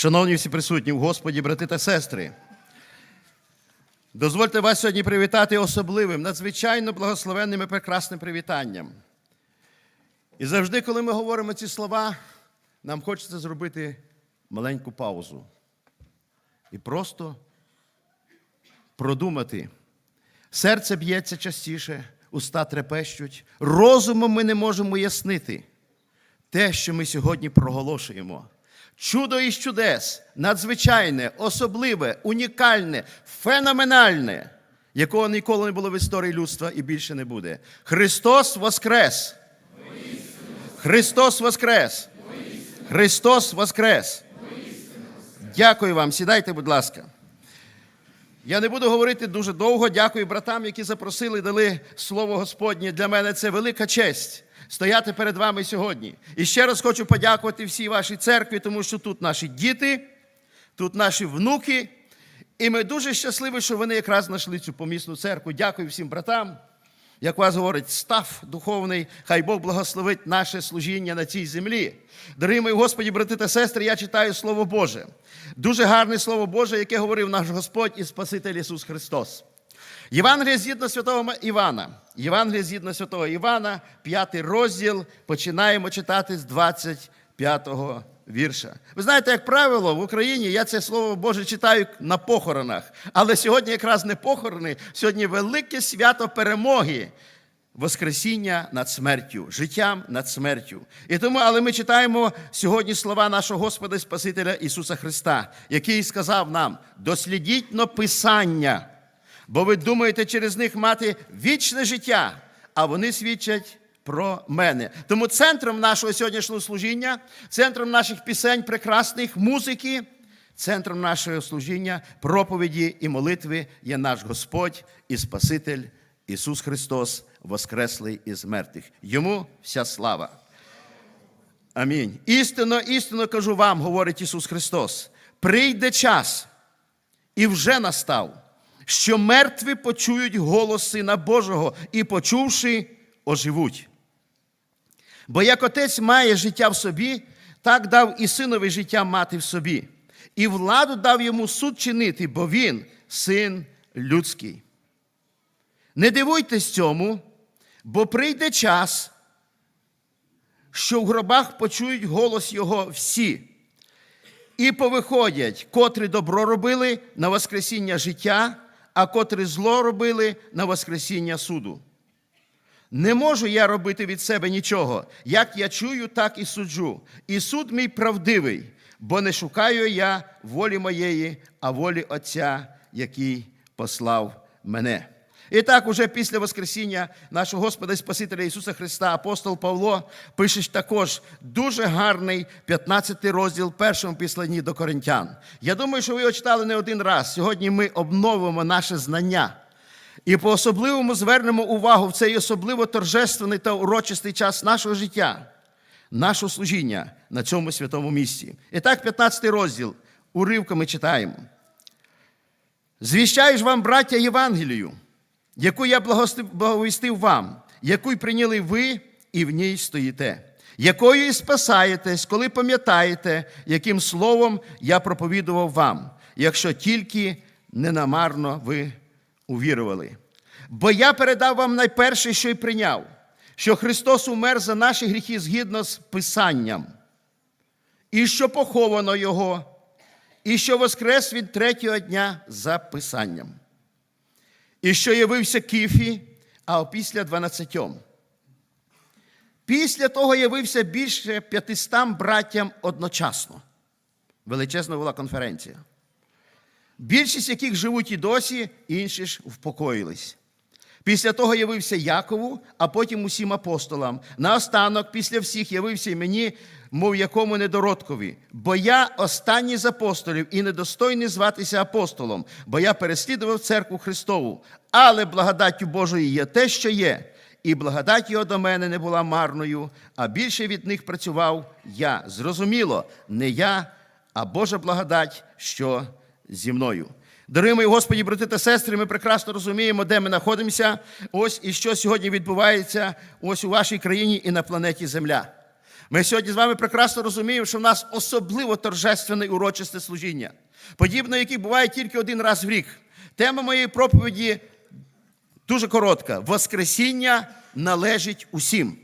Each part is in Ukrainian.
Шановні всі присутні в Господі, брати та сестри, дозвольте вас сьогодні привітати особливим, надзвичайно благословенним і прекрасним привітанням. І завжди, коли ми говоримо ці слова, нам хочеться зробити маленьку паузу і просто продумати. Серце б'ється частіше, уста трепещуть, розумом ми не можемо яснити те, що ми сьогодні проголошуємо. Чудо із чудес, надзвичайне, особливе, унікальне, феноменальне, якого ніколи не було в історії людства і більше не буде. Христос Воскрес! Христос Воскрес! Христос Воскрес! Дякую вам. Сідайте, будь ласка. Я не буду говорити дуже довго. Дякую братам, які запросили, дали слово Господнє. Для мене це велика честь стояти перед вами сьогодні. І ще раз хочу подякувати всій вашій церкві, тому що тут наші діти, тут наші внуки. І ми дуже щасливі, що вони якраз знайшли цю помісну церкву. Дякую всім братам. Як вас говорить, став духовний, хай Бог благословить наше служіння на цій землі. Дорогі мої Господі, брати та сестри, я читаю Слово Боже. Дуже гарне Слово Боже, яке говорив наш Господь і Спаситель Ісус Христос. Євангелія згідно святого Івана. Євангелія згідно святого Івана, п'ятий розділ, починаємо читати з 25-го вірша. Ви знаєте, як правило, в Україні я це слово Боже читаю на похоронах. Але сьогодні якраз не похорони, сьогодні велике свято перемоги. Воскресіння над смертю, життям над смертю. І тому, але ми читаємо сьогодні слова нашого Господа і Спасителя Ісуса Христа, який сказав нам: дослідіть но Писання, бо ви думаєте через них мати вічне життя, а вони свідчать про мене. Тому центром нашого сьогоднішнього служіння, центром наших пісень, прекрасних музики, центром нашого служіння, проповіді і молитви є наш Господь і Спаситель Ісус Христос, Воскреслий із мертвих. Йому вся слава. Амінь. Істинно, істинно кажу вам, говорить Ісус Христос, прийде час, і вже настав, що мертві почують голос Сина Божого і, почувши, оживуть. Бо як отець має життя в собі, так дав і синові життя мати в собі, і владу дав йому суд чинити, бо він син людський. Не дивуйтесь цьому, бо прийде час, що в гробах почують голос Його всі, і повиходять, котрі добро робили на Воскресіння життя, а котрі зло робили на Воскресіння суду. Не можу я робити від себе нічого. Як я чую, так і суджу. І суд мій правдивий, бо не шукаю я волі моєї, а волі Отця, який послав мене. І так, уже після Воскресіння нашого Господа і Спасителя Ісуса Христа, апостол Павло пише також дуже гарний 15 розділ першому післанні до Коринтян. Я думаю, що ви його читали не один раз. Сьогодні ми обновимо наше знання. І по особливому звернемо увагу в цей особливо торжественний та урочистий час нашого життя, нашого служіння на цьому святому місці. І так, 15 розділ, уривками читаємо. Звіщаю ж вам, браття, Євангелію, яку я благовістив вам, яку й прийняли ви і в ній стоїте, якою і спасаєтесь, коли пам'ятаєте, яким словом я проповідував вам, якщо тільки ненамарно ви увірували. Бо я передав вам найперше, що й прийняв, що Христос умер за наші гріхи згідно з Писанням, і що поховано Його, і що воскрес від третього дня за Писанням, і що явився Кіфі, а опісля дванадцятьом. Після того явився більше п'ятистам братям одночасно. Величезна була конференція більшість яких живуть і досі, інші ж впокоїлись. Після того явився Якову, а потім усім апостолам. Наостанок, після всіх явився і мені, мов якому недородкові. Бо я останній з апостолів і недостойний зватися апостолом, бо я переслідував церкву Христову. Але благодаттю Божою є те, що є, і благодать його до мене не була марною, а більше від них працював я. Зрозуміло, не я, а Божа благодать, що зі мною. Дорогі мої Господі, брати та сестри, ми прекрасно розуміємо, де ми знаходимося, ось і що сьогодні відбувається ось у вашій країні і на планеті Земля. Ми сьогодні з вами прекрасно розуміємо, що в нас особливо торжественне і урочисте служіння, подібне, яке буває тільки один раз в рік. Тема моєї проповіді дуже коротка: Воскресіння належить усім.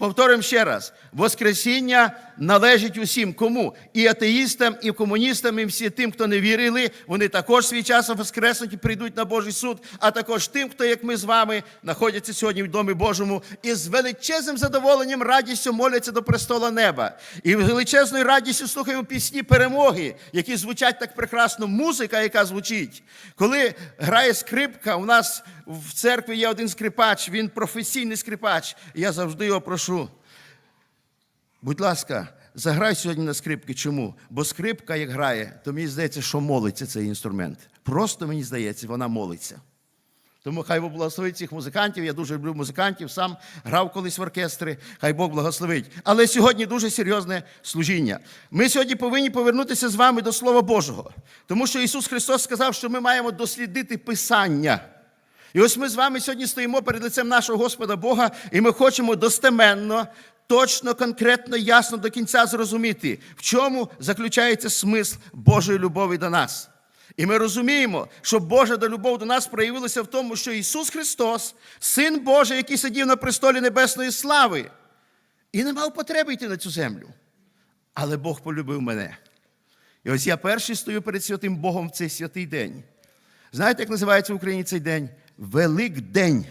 Повторюємо ще раз: Воскресіння належить усім. Кому? І атеїстам, і комуністам, і всім тим, хто не вірили, вони також свій час воскреснуть і прийдуть на Божий суд, а також тим, хто, як ми з вами, знаходяться сьогодні в Домі Божому і з величезним задоволенням, радістю моляться до престола неба. І з величезною радістю слухаємо пісні перемоги, які звучать так прекрасно. Музика, яка звучить. Коли грає скрипка, у нас в церкві є один скрипач, він професійний скрипач. Я завжди його прошу. Будь ласка, заграй сьогодні на скрипки. Чому? Бо скрипка, як грає, то мені здається, що молиться цей інструмент. Просто мені здається, вона молиться. Тому хай Бог благословить цих музикантів. Я дуже люблю музикантів, сам грав колись в оркестри. Хай Бог благословить. Але сьогодні дуже серйозне служіння. Ми сьогодні повинні повернутися з вами до Слова Божого, тому що Ісус Христос сказав, що ми маємо дослідити Писання. І ось ми з вами сьогодні стоїмо перед лицем нашого Господа Бога, і ми хочемо достеменно, точно, конкретно, ясно до кінця зрозуміти, в чому заключається смисл Божої любові до нас. І ми розуміємо, що Божа до любов до нас проявилася в тому, що Ісус Христос, Син Божий, який сидів на престолі Небесної слави, і не мав потреби йти на цю землю. Але Бог полюбив мене. І ось я перший стою перед святим Богом в цей святий день. Знаєте, як називається в Україні цей день? Великдень.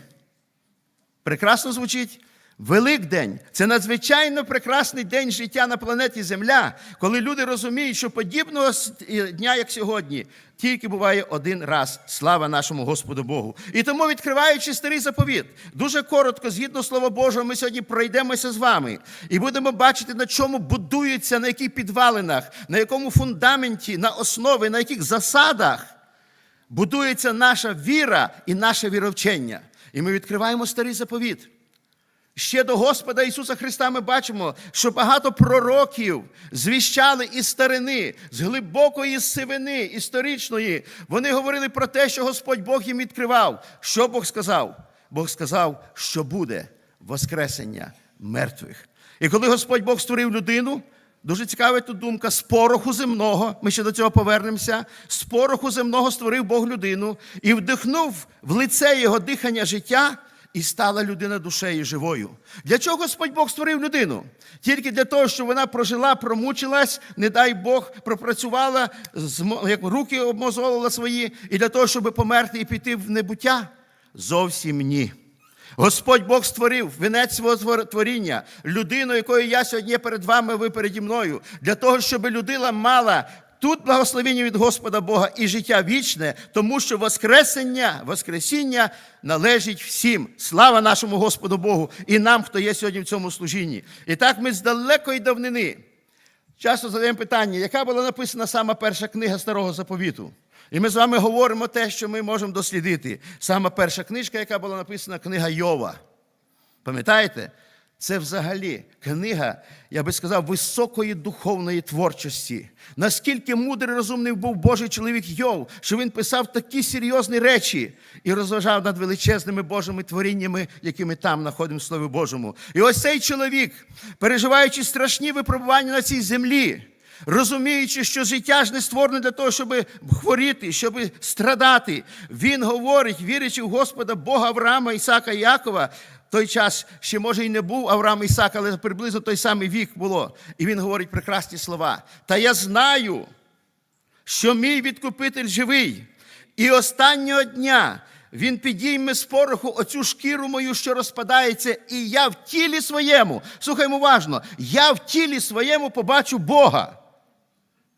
Прекрасно звучить? Великдень це надзвичайно прекрасний день життя на планеті Земля, коли люди розуміють, що подібного дня, як сьогодні, тільки буває один раз. Слава нашому Господу Богу. І тому, відкриваючи старий заповіт, дуже коротко, згідно Слова Божого, ми сьогодні пройдемося з вами і будемо бачити, на чому будується, на яких підвалинах, на якому фундаменті, на основі, на яких засадах будується наша віра і наше віровчення. І ми відкриваємо старий заповіт. Ще до Господа Ісуса Христа ми бачимо, що багато пророків звіщали із старини, з глибокої сивини історичної. Вони говорили про те, що Господь Бог їм відкривав. Що Бог сказав? Бог сказав, що буде Воскресення мертвих. І коли Господь Бог створив людину, дуже цікава тут думка, з пороху земного, ми ще до цього повернемося, з пороху земного створив Бог людину і вдихнув в лице його дихання життя. І стала людина душею живою. Для чого Господь Бог створив людину? Тільки для того, щоб вона прожила, промучилась, не дай Бог, пропрацювала, як руки обмозолила свої, і для того, щоб померти і піти в небуття? Зовсім ні. Господь Бог створив вінець свого творіння, людину, якою я сьогодні перед вами, ви переді мною, для того, щоб людина мала Тут благословення від Господа Бога і життя вічне, тому що Воскресення, Воскресіння належить всім. Слава нашому Господу Богу і нам, хто є сьогодні в цьому служінні. І так ми з далекої давнини часто задаємо питання, яка була написана сама перша книга Старого Заповіту. І ми з вами говоримо те, що ми можемо дослідити. Сама перша книжка, яка була написана, книга Йова. Пам'ятаєте? Це взагалі книга, я би сказав, високої духовної творчості. Наскільки мудрий розумний був Божий чоловік Йов, що він писав такі серйозні речі і розважав над величезними Божими творіннями, які ми там знаходимо в Слові Божому. І ось цей чоловік, переживаючи страшні випробування на цій землі, розуміючи, що життя ж не створене для того, щоб хворіти, щоб страдати, він говорить, вірячи в Господа Бога Авраама, Ісака Якова той час ще, може, і не був Авраам Ісак, але приблизно той самий вік було. І він говорить прекрасні слова. Та я знаю, що мій відкупитель живий, і останнього дня він підійме з пороху оцю шкіру мою, що розпадається, і я в тілі своєму, слухаймо уважно, я в тілі своєму побачу Бога.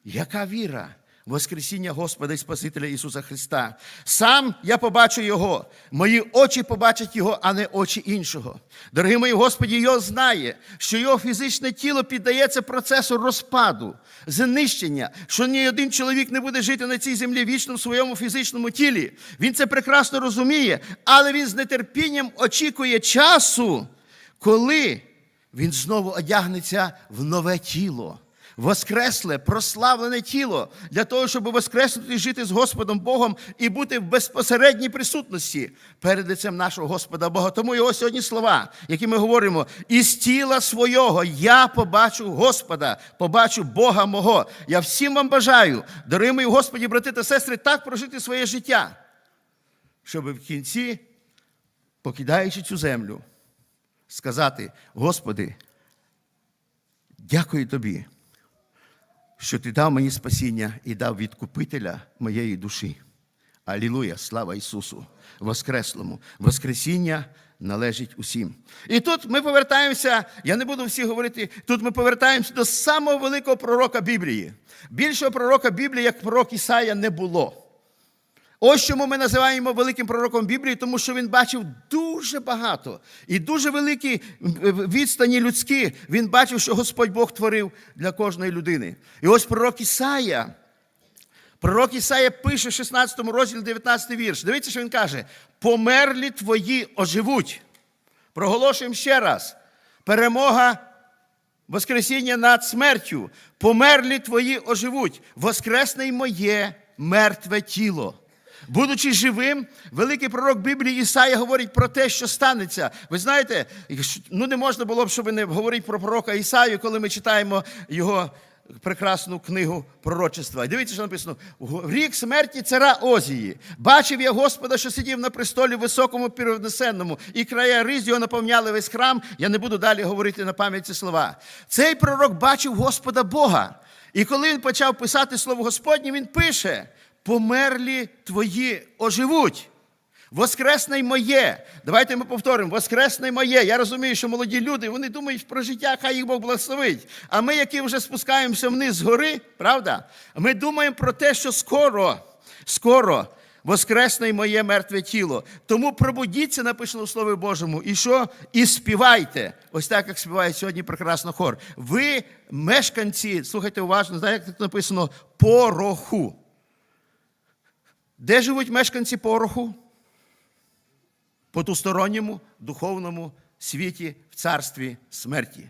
Яка віра? Воскресіння Господа і Спасителя Ісуса Христа. Сам я побачу Його, мої очі побачать Його, а не очі іншого. Дорогі мої Господі, Його знає, що його фізичне тіло піддається процесу розпаду, знищення, що ні один чоловік не буде жити на цій землі вічно в своєму фізичному тілі. Він це прекрасно розуміє, але він з нетерпінням очікує часу, коли він знову одягнеться в нове тіло. Воскресле, прославлене тіло для того, щоб воскреснути і жити з Господом Богом і бути в безпосередній присутності перед лицем нашого Господа Бога. Тому його сьогодні слова, які ми говоримо, із тіла свого я побачу Господа, побачу Бога мого. Я всім вам бажаю, дорогі мої Господі, брати та сестри, так прожити своє життя, щоб в кінці, покидаючи цю землю, сказати: Господи, дякую Тобі, що Ти дав мені спасіння і дав відкупителя моєї душі. Алілуя, слава Ісусу, Воскреслому. Воскресіння належить усім. І тут ми повертаємося, я не буду всі говорити, тут ми повертаємося до самого великого пророка Біблії. Більшого пророка Біблії, як пророк Ісая, не було. Ось чому ми називаємо великим пророком Біблії, тому що він бачив дуже багато і дуже великі відстані людські. Він бачив, що Господь Бог творив для кожної людини. І ось пророк Ісая. Пророк Ісая пише в 16 розділі 19 вірш. Дивіться, що він каже: померлі твої оживуть. Проголошуємо ще раз: перемога, Воскресіння над смертю. Померлі твої оживуть. Воскресне й моє мертве тіло. Будучи живим, великий пророк Біблії Ісая говорить про те, що станеться. Ви знаєте, ну не можна було б, щоб не говорити про пророка Ісаю, коли ми читаємо його прекрасну книгу пророчества. І дивіться, що написано: в рік смерті цара Озії. Бачив я Господа, що сидів на престолі високому первознесенному, і края риз його наповняли весь храм. Я не буду далі говорити на пам'ять ці слова. Цей пророк бачив Господа Бога. І коли він почав писати слово Господнє, він пише: померлі твої оживуть. Воскресне й моє. Давайте ми повторимо: Воскресне й моє. Я розумію, що молоді люди вони думають про життя, хай їх Бог благословить. А ми, які вже спускаємося вниз з гори, правда? Ми думаємо про те, що скоро, скоро воскресне й моє мертве тіло. Тому пробудіться, написано в Слові Божому, і що? І співайте. Ось так, як співає сьогодні прекрасно хор. Ви, мешканці, слухайте уважно, знаєте, як тут написано пороху. Де живуть мешканці пороху? потусторонньому духовному світі в царстві смерті.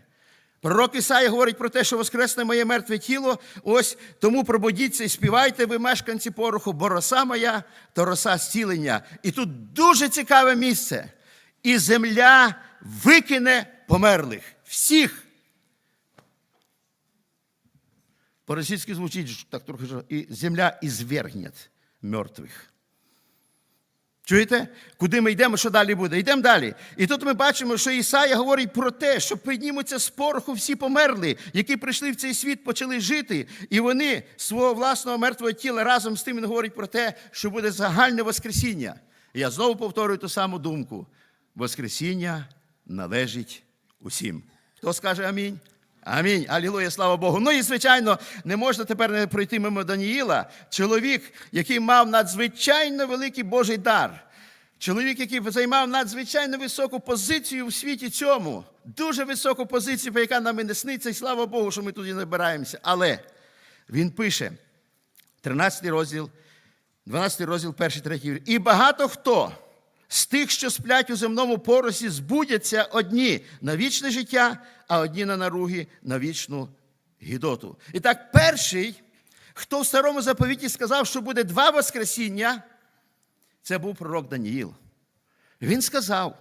Пророк Ісая говорить про те, що воскресне моє мертве тіло. Ось тому пробудіться і співайте ви, мешканці пороху, бо роса моя то роса зцілення. І тут дуже цікаве місце. І земля викине померлих. Всіх. По-російськи звучить так трохи, і земля ізвергнет мертвих. Чуєте? Куди ми йдемо, що далі буде? Йдемо далі. І тут ми бачимо, що Ісая говорить про те, що піднімуться з пороху всі померли, які прийшли в цей світ, почали жити, і вони свого власного мертвого тіла разом з тим він говорить про те, що буде загальне Воскресіння. Я знову повторюю ту саму думку: Воскресіння належить усім. Хто скаже амінь? Амінь. Алілуя, слава Богу. Ну і, звичайно, не можна тепер не пройти мимо Даніїла, чоловік, який мав надзвичайно великий Божий дар. Чоловік, який займав надзвичайно високу позицію в світі цьому, дуже високу позицію, яка нам і не сниться, і слава Богу, що ми туди набираємося. Але він пише, 13 розділ, 12 розділ, 1, 3 вірш. І багато хто з тих, що сплять у земному поросі, збудяться одні на вічне життя, а одні на наруги на вічну гідоту. І так, перший, хто в старому заповіті сказав, що буде два Воскресіння, це був пророк Даніїл. Він сказав,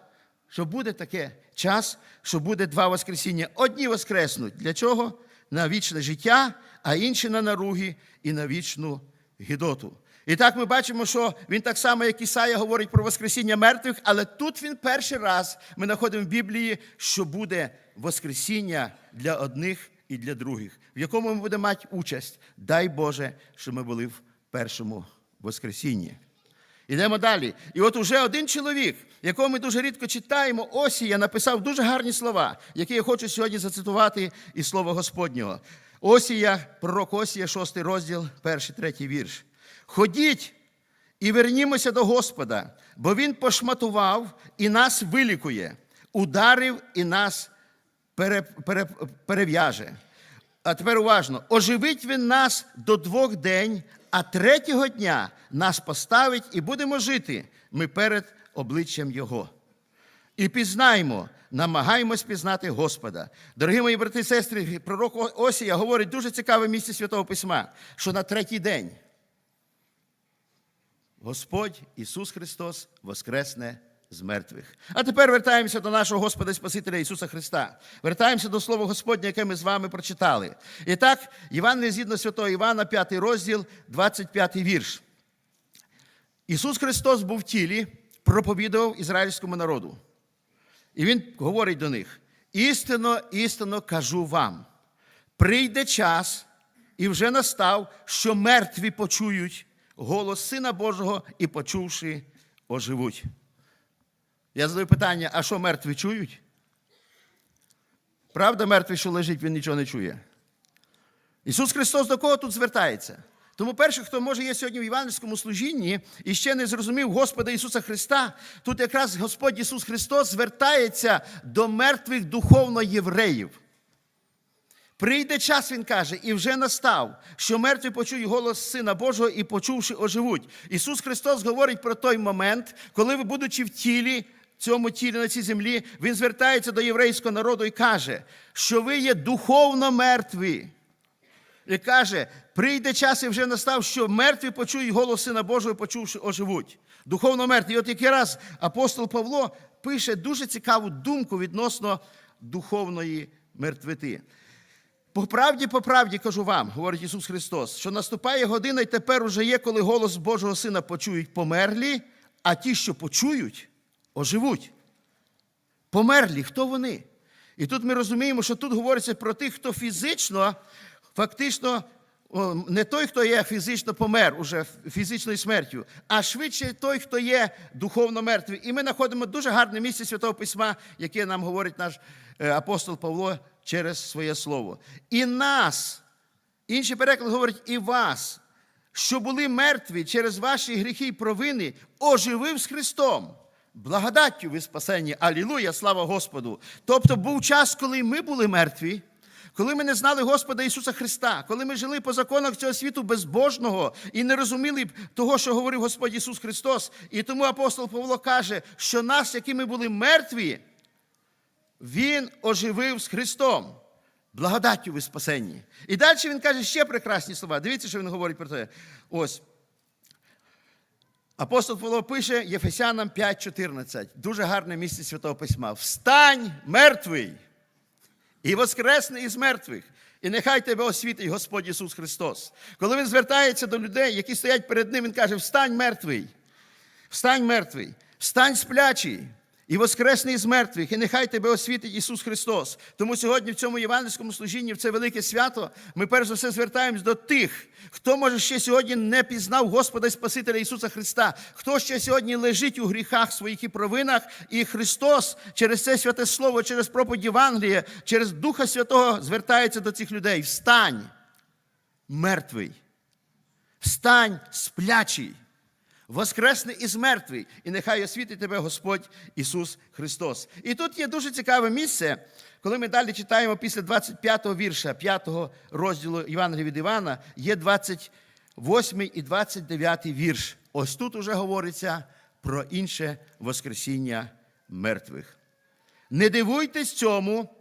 що буде таке час, що буде два Воскресіння. Одні воскреснуть. Для чого? На вічне життя, а інші на наруги і на вічну гідоту. І так ми бачимо, що він так само, як Ісая, говорить про Воскресіння мертвих, але тут він перший раз ми знаходимо в Біблії, що буде Воскресіння для одних і для других, в якому ми будемо мати участь. Дай Боже, що ми були в першому Воскресінні. Ідемо далі. І от уже один чоловік, якого ми дуже рідко читаємо, Осія написав дуже гарні слова, які я хочу сьогодні зацитувати із слова Господнього. Осія, пророк Осія, шостий розділ, перший, третій вірш. Ходіть і вернімося до Господа, бо Він пошматував і нас вилікує, ударив і нас пере, пере, перев'яже. А тепер уважно, оживить він нас до двох день, а третього дня нас поставить і будемо жити ми перед обличчям Його. і пізнаймо, намагаємось пізнати Господа. Дорогі мої брати і сестри, пророк Осія говорить дуже цікаве місце Святого Письма, що на третій день Господь Ісус Христос воскресне з мертвих. А тепер вертаємося до нашого Господа і Спасителя Ісуса Христа. Вертаємося до Слова Господня, яке ми з вами прочитали. І так, Євангеліє згідно святого Івана, 5 розділ, 25 вірш. Ісус Христос був в тілі, проповідував ізраїльському народу. І Він говорить до них: істинно, істинно кажу вам: прийде час, і вже настав, що мертві почують голос Сина Божого і, почувши, оживуть. Я задаю питання: а що мертві чують? Правда, мертвий, що лежить, він нічого не чує. Ісус Христос до кого тут звертається? Тому перше, хто може є сьогодні в євангельському служінні і ще не зрозумів Господа Ісуса Христа, тут якраз Господь Ісус Христос звертається до мертвих духовно євреїв. Прийде час, він каже, і вже настав, що мертві почують голос Сина Божого і почувши, оживуть. Ісус Христос говорить про той момент, коли ви, будучи в тілі, цьому тілі на цій землі, Він звертається до єврейського народу і каже, що ви є духовно мертві. І каже, прийде час і вже настав, що мертві почують голос Сина Божого, почувши, оживуть. Духовно мертві. І от який раз апостол Павло пише дуже цікаву думку відносно духовної мертвити. По правді, по правді кажу вам, говорить Ісус Христос, що наступає година, і тепер уже є, коли голос Божого Сина почують померлі, а ті, що почують, оживуть. Померлі, хто вони? І тут ми розуміємо, що тут говориться про тих, хто фізично, фактично, не той, хто є фізично помер уже фізичною смертю, а швидше той, хто є духовно мертвий. І ми знаходимо дуже гарне місце Святого Письма, яке нам говорить наш е, апостол Павло через своє слово. І нас, інший переклад говорить, і вас, що були мертві через ваші гріхи й провини, оживив з Христом. Благодаттю ви спасені. Алілуя, слава Господу. Тобто був час, коли ми були мертві, коли ми не знали Господа Ісуса Христа, коли ми жили по законах цього світу безбожного і не розуміли того, що говорив Господь Ісус Христос. І тому апостол Павло каже, що нас, які ми були мертві, Він оживив з Христом. Благодаттю ви спасенні. І далі він каже ще прекрасні слова. Дивіться, що він говорить про те. Ось. Апостол Павло пише Єфесянам 5:14. Дуже гарне місце Святого Письма. Встань, мертвий, і воскресни із мертвих, і нехай тебе освітить Господь Ісус Христос. Коли він звертається до людей, які стоять перед ним, він каже: Встань мертвий, встань мертвий, встань сплячий. І воскресний з мертвих, і нехай тебе освітить Ісус Христос. Тому сьогодні в цьому євангельському служінні, в це велике свято, ми перш за все звертаємось до тих, хто може ще сьогодні не пізнав Господа і Спасителя Ісуса Христа, хто ще сьогодні лежить у гріхах своїх і провинах, і Христос через це святе Слово, через проповідь Євангелія, через Духа Святого звертається до цих людей. Встань, мертвий, встань, сплячий. Воскресне із мертвий, і нехай освітить тебе Господь Ісус Христос. І тут є дуже цікаве місце, коли ми далі читаємо після 25-го вірша, 5-го розділу Євангелія від Івана, є 28 і 29 вірш. Ось тут уже говориться про інше Воскресіння мертвих. Не дивуйтесь цьому,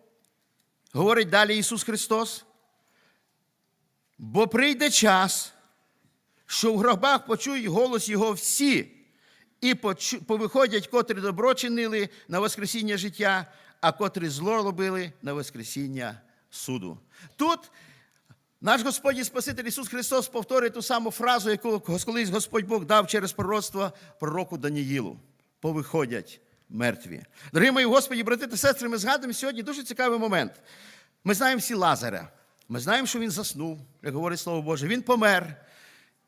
говорить далі Ісус Христос, бо прийде час що в гробах почують голос Його всі, і повиходять, котрі добро чинили на Воскресіння життя, а котрі зло робили на Воскресіння суду. Тут наш Господь і Спаситель Ісус Христос повторює ту саму фразу, яку колись Господь Бог дав через пророцтво пророку Даніїлу. Повиходять мертві. Дорогі мої Господі, брати та сестри, ми згадуємо сьогодні дуже цікавий момент. Ми знаємо всі Лазаря. Ми знаємо, що він заснув, як говорить Слово Боже. Він помер.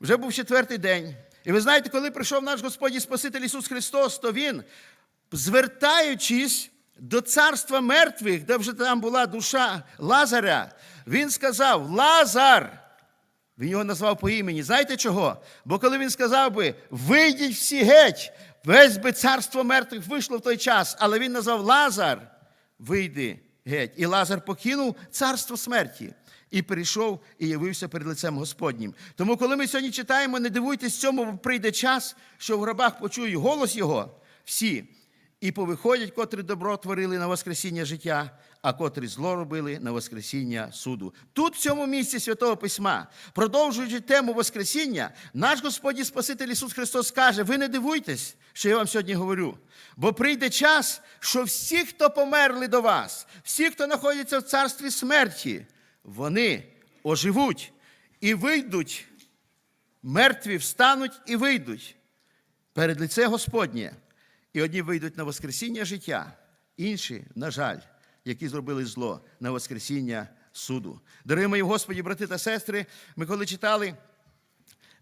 Вже був четвертий день. І ви знаєте, коли прийшов наш Господь і Спаситель Ісус Христос, то Він, звертаючись до царства мертвих, де вже там була душа Лазаря, Він сказав: Лазар! Він його назвав по імені. Знаєте чого? Бо коли він сказав би, вийдіть всі геть, весь би царство мертвих вийшло в той час, але він назвав Лазар, вийди геть. І Лазар покинув царство смерті і прийшов і явився перед лицем Господнім. Тому, коли ми сьогодні читаємо, не дивуйтесь цьому, бо прийде час, що в гробах почують голос Його всі, і повиходять, котрі добро творили на Воскресіння життя, а котрі зло робили на Воскресіння суду. Тут, в цьому місці Святого Письма, продовжуючи тему Воскресіння, наш Господь і Спаситель Ісус Христос каже: ви не дивуйтесь, що я вам сьогодні говорю. Бо прийде час, що всі, хто померли до вас, всі, хто знаходиться в царстві смерті, вони оживуть і вийдуть, мертві встануть і вийдуть перед лице Господнє. І одні вийдуть на Воскресіння життя, інші, на жаль, які зробили зло на Воскресіння суду. Дорогі мої Господі, брати та сестри, ми коли читали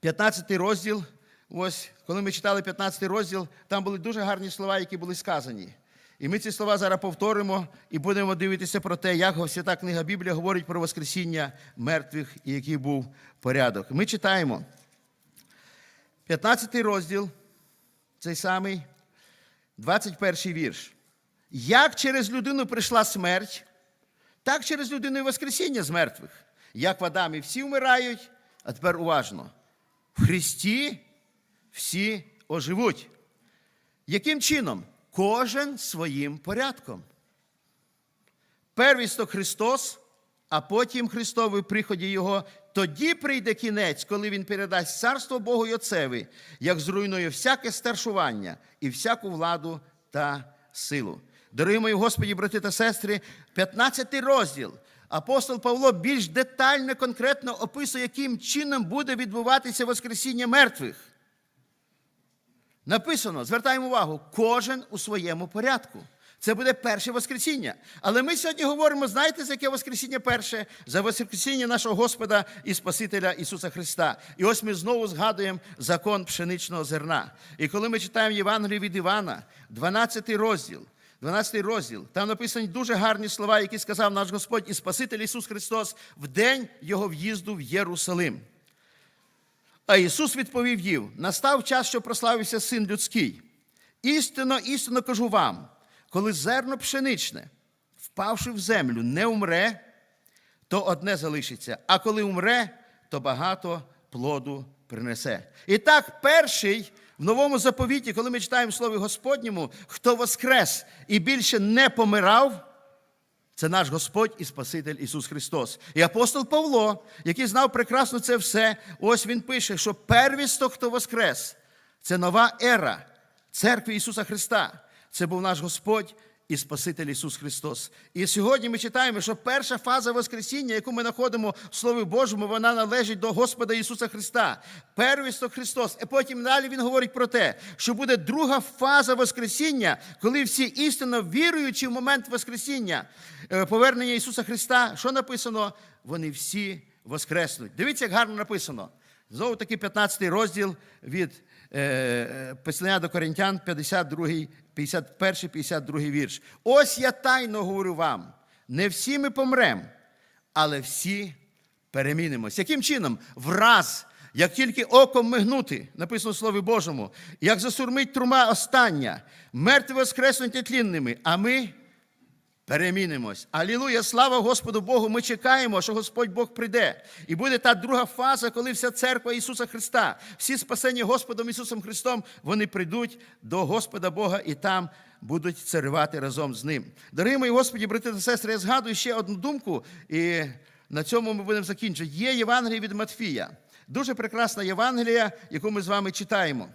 15 розділ, ось коли ми читали 15 розділ, там були дуже гарні слова, які були сказані. І ми ці слова зараз повторимо і будемо дивитися про те, як Свята книга Біблія говорить про Воскресіння мертвих і який був порядок. Ми читаємо 15 розділ, цей самий 21 вірш. Як через людину прийшла смерть, так через людину і Воскресіння з мертвих. Як в Адамі всі вмирають, а тепер уважно. В Христі всі оживуть. Яким чином? Кожен своїм порядком. Первісток Христос, а потім Христовий приході Його. Тоді прийде кінець, коли Він передасть царство Богу й Отцеві, як зруйнує всяке старшування і всяку владу та силу. Дорогі мої Господі, брати та сестри, 15 розділ. Апостол Павло більш детально, конкретно описує, яким чином буде відбуватися Воскресіння мертвих. Написано, звертаємо увагу, кожен у своєму порядку. Це буде перше Воскресіння. Але ми сьогодні говоримо, знаєте, за яке Воскресіння перше? За Воскресіння нашого Господа і Спасителя Ісуса Христа. І ось ми знову згадуємо закон пшеничного зерна. І коли ми читаємо Євангеліє від Івана, 12 розділ, 12 розділ, там написані дуже гарні слова, які сказав наш Господь і Спаситель Ісус Христос в день Його в'їзду в Єрусалим. А Ісус відповів їм: настав час, що прославився син людський. Істинно, істинно кажу вам, коли зерно пшеничне, впавши в землю, не умре, то одне залишиться, а коли умре, то багато плоду принесе. І так, перший в новому заповіті, коли ми читаємо Слові Господньому, хто воскрес і більше не помирав, це наш Господь і Спаситель Ісус Христос. І апостол Павло, який знав прекрасно це все, ось він пише, що первісток, хто воскрес, це нова ера церкви Ісуса Христа. Це був наш Господь і Спаситель Ісус Христос. І сьогодні ми читаємо, що перша фаза Воскресіння, яку ми знаходимо в Слові Божому, вона належить до Господа Ісуса Христа. Первісток Христос. І потім далі Він говорить про те, що буде друга фаза Воскресіння, коли всі істинно віруючи в момент Воскресіння, е, повернення Ісуса Христа, що написано? Вони всі воскреснуть. Дивіться, як гарно написано. Знову таки 15 розділ від Послання до Коринтян, 52, 51, 52 вірш. Ось я тайно говорю вам: не всі ми помремо, але всі перемінимось. Яким чином? Враз, як тільки оком мигнути, написано в Слові Божому, як засурмить трума остання, мертві воскреснуть нетлінними, а ми перемінимось. Алілуя, слава Господу Богу! Ми чекаємо, що Господь Бог прийде. І буде та друга фаза, коли вся церква Ісуса Христа, всі спасені Господом Ісусом Христом, вони прийдуть до Господа Бога і там будуть царювати разом з Ним. Дорогі мої Господі, брати та сестри, я згадую ще одну думку, і на цьому ми будемо закінчити. Є Євангеліє від Матфія. Дуже прекрасна Євангелія, яку ми з вами читаємо.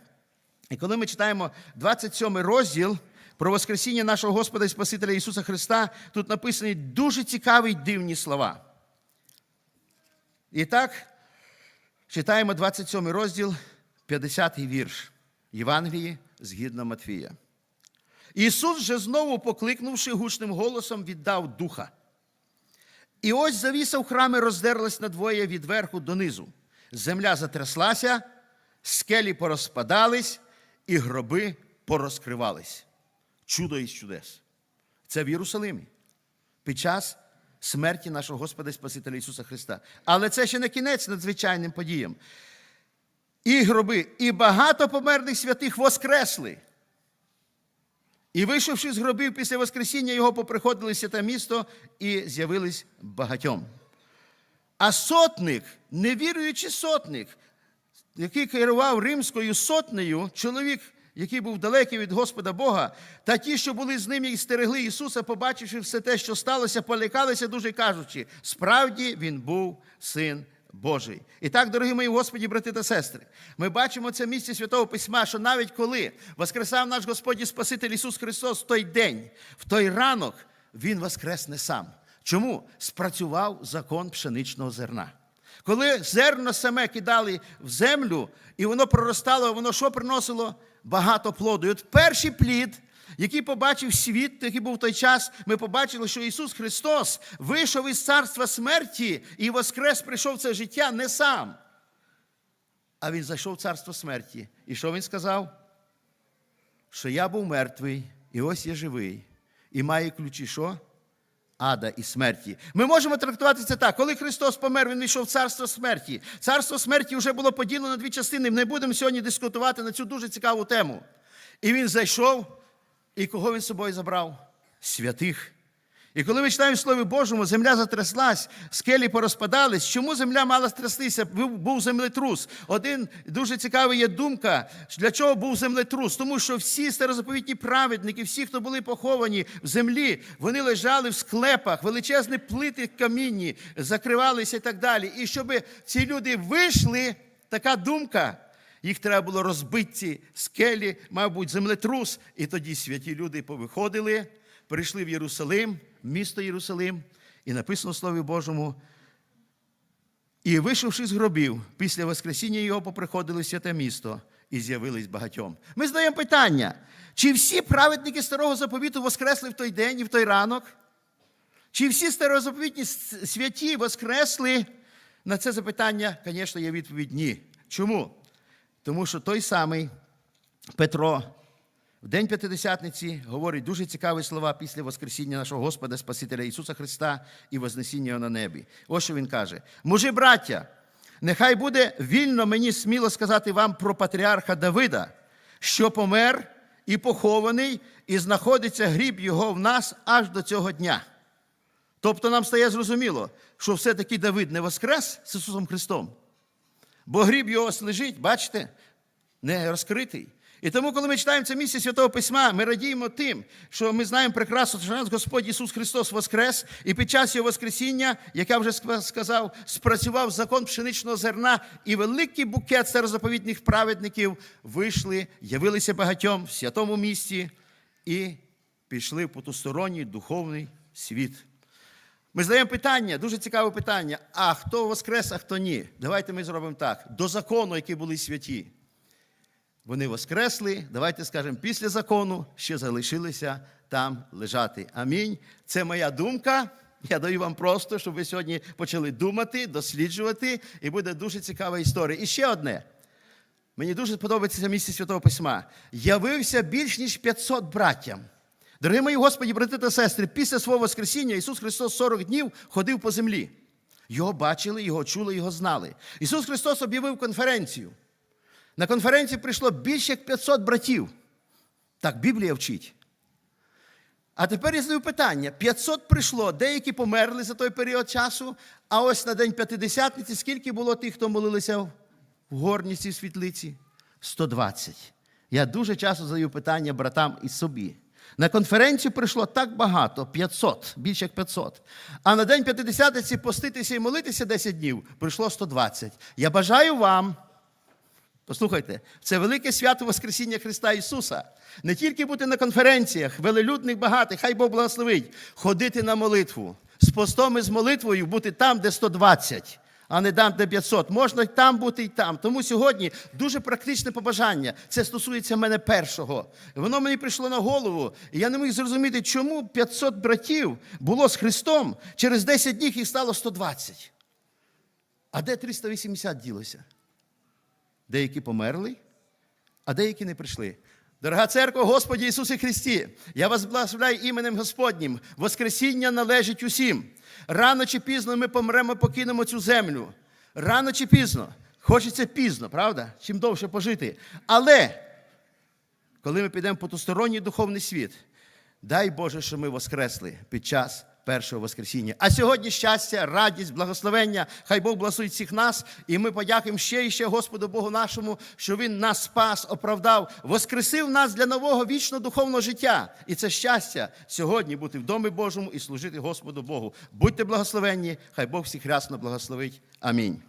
І коли ми читаємо 27 розділ про Воскресіння нашого Господа і Спасителя Ісуса Христа, тут написані дуже цікаві дивні слова. І так, читаємо 27 розділ, 50 вірш Євангелії згідно Матфія. Ісус же знову, покликнувши гучним голосом, віддав духа. І ось завіса в храмі роздерлась надвоє від верху донизу. Земля затряслася, скелі порозпадались, і гроби порозкривались. Чудо із чудес. Це в Єрусалимі під час смерті нашого Господа і Спасителя Ісуса Христа. Але це ще не кінець надзвичайним подіям. І гроби, і багато померлих святих воскресли. І вийшовши з гробів після Воскресіння, його поприходили в святе місто і з'явились багатьом. А сотник, невіруючий сотник, який керував римською сотнею, чоловік який був далекий від Господа Бога, та ті, що були з ним і стерегли Ісуса, побачивши все те, що сталося, полякалися дуже кажучи, справді він був син Божий. І так, дорогі мої Господі, брати та сестри, ми бачимо це місце Святого Письма, що навіть коли воскресав наш Господь і Спаситель Ісус Христос в той день, в той ранок, Він воскрес не сам. Чому? Спрацював закон пшеничного зерна. Коли зерно саме кидали в землю, і воно проростало, воно що приносило? Багато плоду. І от перший плід, який побачив світ, який був в той час, ми побачили, що Ісус Христос вийшов із царства смерті і воскрес прийшов це життя не сам. А Він зайшов в царство смерті. І що Він сказав? Що я був мертвий, і ось я живий, і маю ключі що? Ада і смерті. Ми можемо трактувати це так. Коли Христос помер, Він війшов в царство смерті. Царство смерті вже було поділено на дві частини. Ми не будемо сьогодні дискутувати на цю дуже цікаву тему. І він зайшов, і кого він з собою забрав? Святих. І коли ми читаємо в Слові Божому, земля затряслась, скелі порозпадались. Чому земля мала стрястися? Був землетрус. Один дуже цікава є думка, для чого був землетрус? Тому що всі старозаповітні праведники, всі, хто були поховані в землі, вони лежали в склепах, величезні плити камінні, закривалися і так далі. І щоб ці люди вийшли, така думка. Їх треба було розбити скелі, мабуть, землетрус. І тоді святі люди повиходили, прийшли в Єрусалим, місто Єрусалим, і написано в Слові Божому. І вийшовши з гробів, після Воскресіння його поприходили в святе місто і з'явились багатьом. Ми задаємо питання: чи всі праведники старого заповіту воскресли в той день і в той ранок? Чи всі старозаповітні святі воскресли? На це запитання, звісно, є відповідь ні. Чому? Тому що той самий Петро в День П'ятидесятниці говорить дуже цікаві слова після Воскресіння нашого Господа Спасителя Ісуса Христа і Вознесіння Його на небі. Ось що Він каже: Мужі, браття, нехай буде вільно мені сміло сказати вам про патріарха Давида, що помер і похований, і знаходиться гріб його в нас аж до цього дня. Тобто нам стає зрозуміло, що все-таки Давид не воскрес з Ісусом Христом. Бо гріб його лежить, бачите, не розкритий. І тому, коли ми читаємо це місце Святого Письма, ми радіємо тим, що ми знаємо прекрасно, що наш Господь Ісус Христос воскрес, і під час Його Воскресіння, як я вже сказав, спрацював закон пшеничного зерна, і великий букет старозаповітних праведників вийшли, явилися багатьом в святому місті і пішли в потусторонній духовний світ. Ми задаємо питання, дуже цікаве питання. А хто воскрес, а хто ні? Давайте ми зробимо так. До закону, які були святі. Вони воскресли, давайте скажемо, після закону ще залишилися там лежати. Амінь. Це моя думка. Я даю вам просто, щоб ви сьогодні почали думати, досліджувати, і буде дуже цікава історія. І ще одне. Мені дуже подобається це місце Святого Письма. Явився більш ніж 500 браттям. Дорогі мої Господі, брати та сестри, після свого Воскресіння Ісус Христос 40 днів ходив по землі. Його бачили, його чули, його знали. Ісус Христос об'явив конференцію. На конференцію прийшло більше як 500 братів. Так Біблія вчить. А тепер я задаю питання: 500 прийшло, деякі померли за той період часу, а ось на День П'ятидесятниці скільки було тих, хто молилися в горниці, в світлиці? 120. Я дуже часто задаю питання братам і собі. На конференцію прийшло так багато, 500, більше як 500. А на День П'ятидесятниці поститися і молитися 10 днів прийшло 120. Я бажаю вам. Послухайте, це велике свято Воскресіння Христа Ісуса. Не тільки бути на конференціях, велелюдних, багатих, хай Бог благословить, ходити на молитву. З постом і з молитвою бути там, де 120, а не там, де 500. Можна й там бути, і там. Тому сьогодні дуже практичне побажання. Це стосується мене першого. Воно мені прийшло на голову, і я не міг зрозуміти, чому 500 братів було з Христом, через 10 днів їх стало 120. А де 380 ділося? Деякі померли, а деякі не прийшли. Дорога церква, Господі Ісусі Христі, я вас благословляю іменем Господнім. Воскресіння належить усім. Рано чи пізно ми помремо, покинемо цю землю. Рано чи пізно. Хочеться пізно, правда? Чим довше пожити. Але коли ми підемо в потусторонній духовний світ, дай Боже, що ми воскресли під час першого Воскресіння. А сьогодні щастя, радість, благословення. Хай Бог благословить всіх нас. І ми подякуємо ще і ще Господу Богу нашому, що Він нас спас, оправдав, воскресив нас для нового вічно духовного життя. І це щастя сьогодні бути в домі Божому і служити Господу Богу. Будьте благословенні, хай Бог всіх рясно благословить. Амінь.